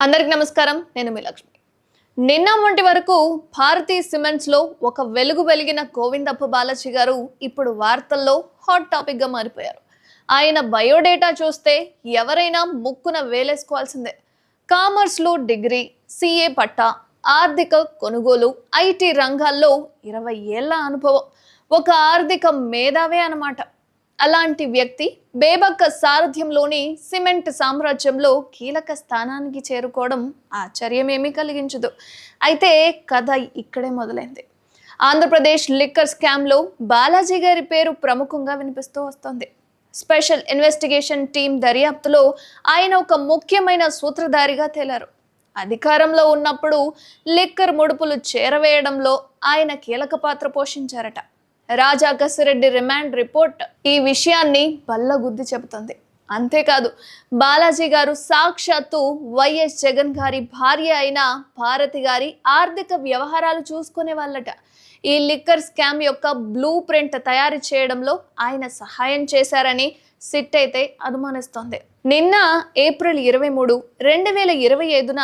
అందరికి నమస్కారం. నేను మీ లక్ష్మి. నిన్న మొంటి వరకు భారతీ సిమెంట్స్లో ఒక వెలుగు వెలిగిన గోవిందప్ప బాలాజీ గారు ఇప్పుడు వార్తల్లో హాట్ టాపిక్గా మారిపోయారు. ఆయన బయోడేటా చూస్తే ఎవరైనా ముక్కున వేలేసుకోవాల్సిందే. కామర్స్లో డిగ్రీ సిఏ పట్టా ఆర్థిక కొనుగోలు ఐటీ రంగాల్లో ఇరవై ఏళ్ళ అనుభవం. ఒక ఆర్థిక మేధావే అన్నమాట. అలాంటి వ్యక్తి బేబక్క సారథ్యంలోని సిమెంట్ సామ్రాజ్యంలో కీలక స్థానానికి చేరుకోవడం ఆశ్చర్యమేమీ కలిగించదు. అయితే కథ ఇక్కడే మొదలైంది. ఆంధ్రప్రదేశ్ లిక్కర్ స్కామ్లో బాలాజీ గారి పేరు ప్రముఖంగా వినిపిస్తూ వస్తోంది. స్పెషల్ ఇన్వెస్టిగేషన్ టీం దర్యాప్తులో ఆయన ఒక ముఖ్యమైన సూత్రధారిగా తేలారు. అధికారంలో ఉన్నప్పుడు లిక్కర్ ముడుపులు చేరవేయడంలో ఆయన కీలక పాత్ర పోషించారట. రాజా కసిరెడ్డి రిమాండ్ రిపోర్ట్ ఈ విషయాన్ని బల్లగుద్ది చెబుతుంది. అంతేకాదు బాలాజీ గారు సాక్షాత్తు వైఎస్ జగన్ గారి భార్య అయిన భారతి గారి ఆర్థిక వ్యవహారాలు చూసుకునే వాళ్ళట. ఈ లిక్కర్ స్కామ్ యొక్క బ్లూ ప్రింట్ తయారు చేయడంలో ఆయన సహాయం చేశారని సిట్ అయితే అనుమానిస్తోంది. నిన్న ఏప్రిల్ ఇరవై మూడు రెండు వేల ఇరవై ఐదున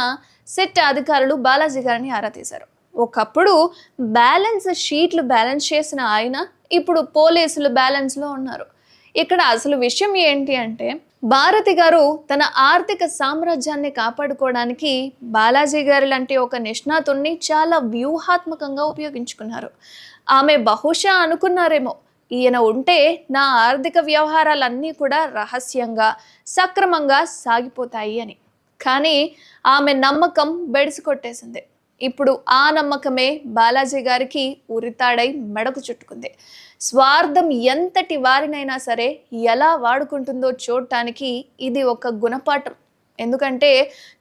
సిట్ అధికారులు బాలాజీ గారిని ఆరా తీశారు. ఒకప్పుడు బ్యాలెన్స్ షీట్లు బ్యాలెన్స్ చేసిన ఆయన ఇప్పుడు పోలీసులు బ్యాలెన్స్లో ఉన్నారు. ఇక్కడ అసలు విషయం ఏంటి అంటే భారతి గారు తన ఆర్థిక సామ్రాజ్యాన్ని కాపాడుకోవడానికి బాలాజీ గారి లాంటి ఒక నిష్ణాతుణ్ణి చాలా వ్యూహాత్మకంగా ఉపయోగించుకున్నారు. ఆమె బహుశా అనుకున్నారేమో ఈయన ఉంటే నా ఆర్థిక వ్యవహారాలన్నీ కూడా రహస్యంగా సక్రమంగా సాగిపోతాయి అని. కానీ ఆమె నమ్మకం బెడిసి కొట్టేసింది. ఇప్పుడు ఆ నమ్మకమే బాలాజీ గారికి ఉరితాడై మెడకు చుట్టుకుంది. స్వార్థం ఎంతటి వారినైనా సరే ఎలా వాడుకుంటుందో చూడటానికి ఇది ఒక గుణపాఠం. ఎందుకంటే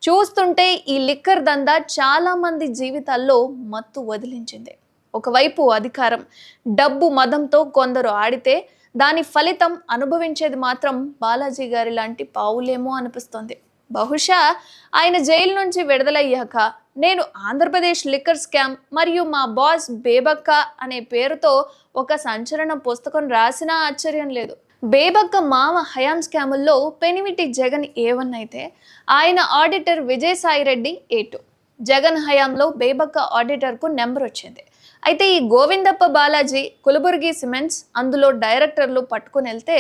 చూస్తుంటే ఈ లిక్కర్ దందా చాలామంది జీవితాల్లో మత్తు వదిలించింది. ఒకవైపు అధికారం డబ్బు మదంతో కొందరు ఆడితే దాని ఫలితం అనుభవించేది మాత్రం బాలాజీ గారి లాంటి పావులేమో అనిపిస్తోంది. బహుశా ఆయన జైలు నుంచి విడుదలయ్యాక నేను ఆంధ్రప్రదేశ్ లిక్కర్ స్కామ్ మరియు మా బాస్ బేబక్క అనే పేరుతో ఒక సంచలన పుస్తకం రాసినా ఆశ్చర్యం లేదు. బేబక్క మామ హయాం స్కాముల్లో పెనిమిటి జగన్ ఏ వన్ అయితే ఆయన auditor Vijayasai Reddy A two. Jagan హయాంలో బేబక్క ఆడిటర్కు నెంబర్ వచ్చింది. అయితే ఈ గోవిందప్ప బాలాజీ కులబుర్గి సిమెంట్స్ అందులో డైరెక్టర్లు పట్టుకుని వెళ్తే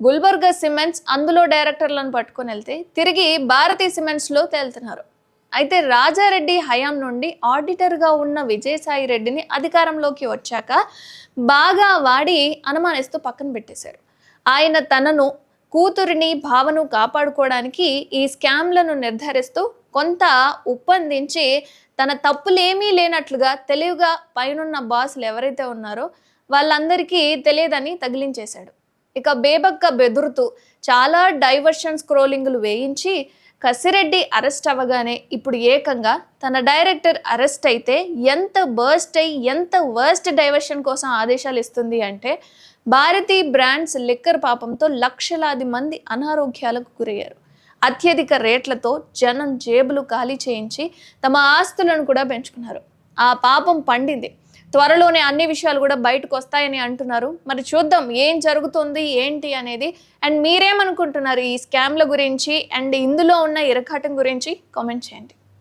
గుల్బర్గా సిమెంట్స్ అందులో డైరెక్టర్లను పట్టుకుని వెళ్తే తిరిగి భారతీ సిమెంట్స్లో తేలుతున్నారు. అయితే రాజారెడ్డి హయాం నుండి ఆడిటర్గా ఉన్న విజయసాయి రెడ్డిని అధికారంలోకి వచ్చాక బాగా వాడి అనుమానిస్తూ పక్కన పెట్టేశారు. ఆయన తనను కూతురిని భావను కాపాడుకోవడానికి ఈ స్కామ్లను నిర్ధారిస్తూ కొంత ఒప్పందించి తన తప్పులేమీ లేనట్లుగా తెలివిగా పైనున్న బాసులు ఎవరైతే ఉన్నారో వాళ్ళందరికీ తెలియదని తగిలించేశాడు. ఇక బేబక్క బెదురుతూ చాలా డైవర్షన్ స్క్రోలింగ్లు వేయించి కసిరెడ్డి అరెస్ట్ అవ్వగానే ఇప్పుడు ఏకంగా తన డైరెక్టర్ అరెస్ట్ అయితే ఎంత బర్స్ట్ అయి ఎంత వర్స్ట్ డైవర్షన్ కోసం ఆదేశాలు ఇస్తుంది అంటే భారతీ బ్రాండ్స్ లిక్కర్ పాపంతో లక్షలాది మంది అనారోగ్యాలకు గురయ్యారు. అత్యధిక రేట్లతో జనం జేబులు ఖాళీ చేయించి తమ ఆస్తులను కూడా పెంచుకున్నారు. ఆ పాపం పండింది. త్వరలోనే అన్ని విషయాలు కూడా బయటకు వస్తాయని అంటున్నారు. మరి చూద్దాం ఏం జరుగుతుంది ఏంటి అనేది. అండ్ మీరేమనుకుంటున్నారు ఈ స్కామ్ల గురించి అండ్ ఇందులో ఉన్న ఇరకాటం గురించి కామెంట్ చేయండి.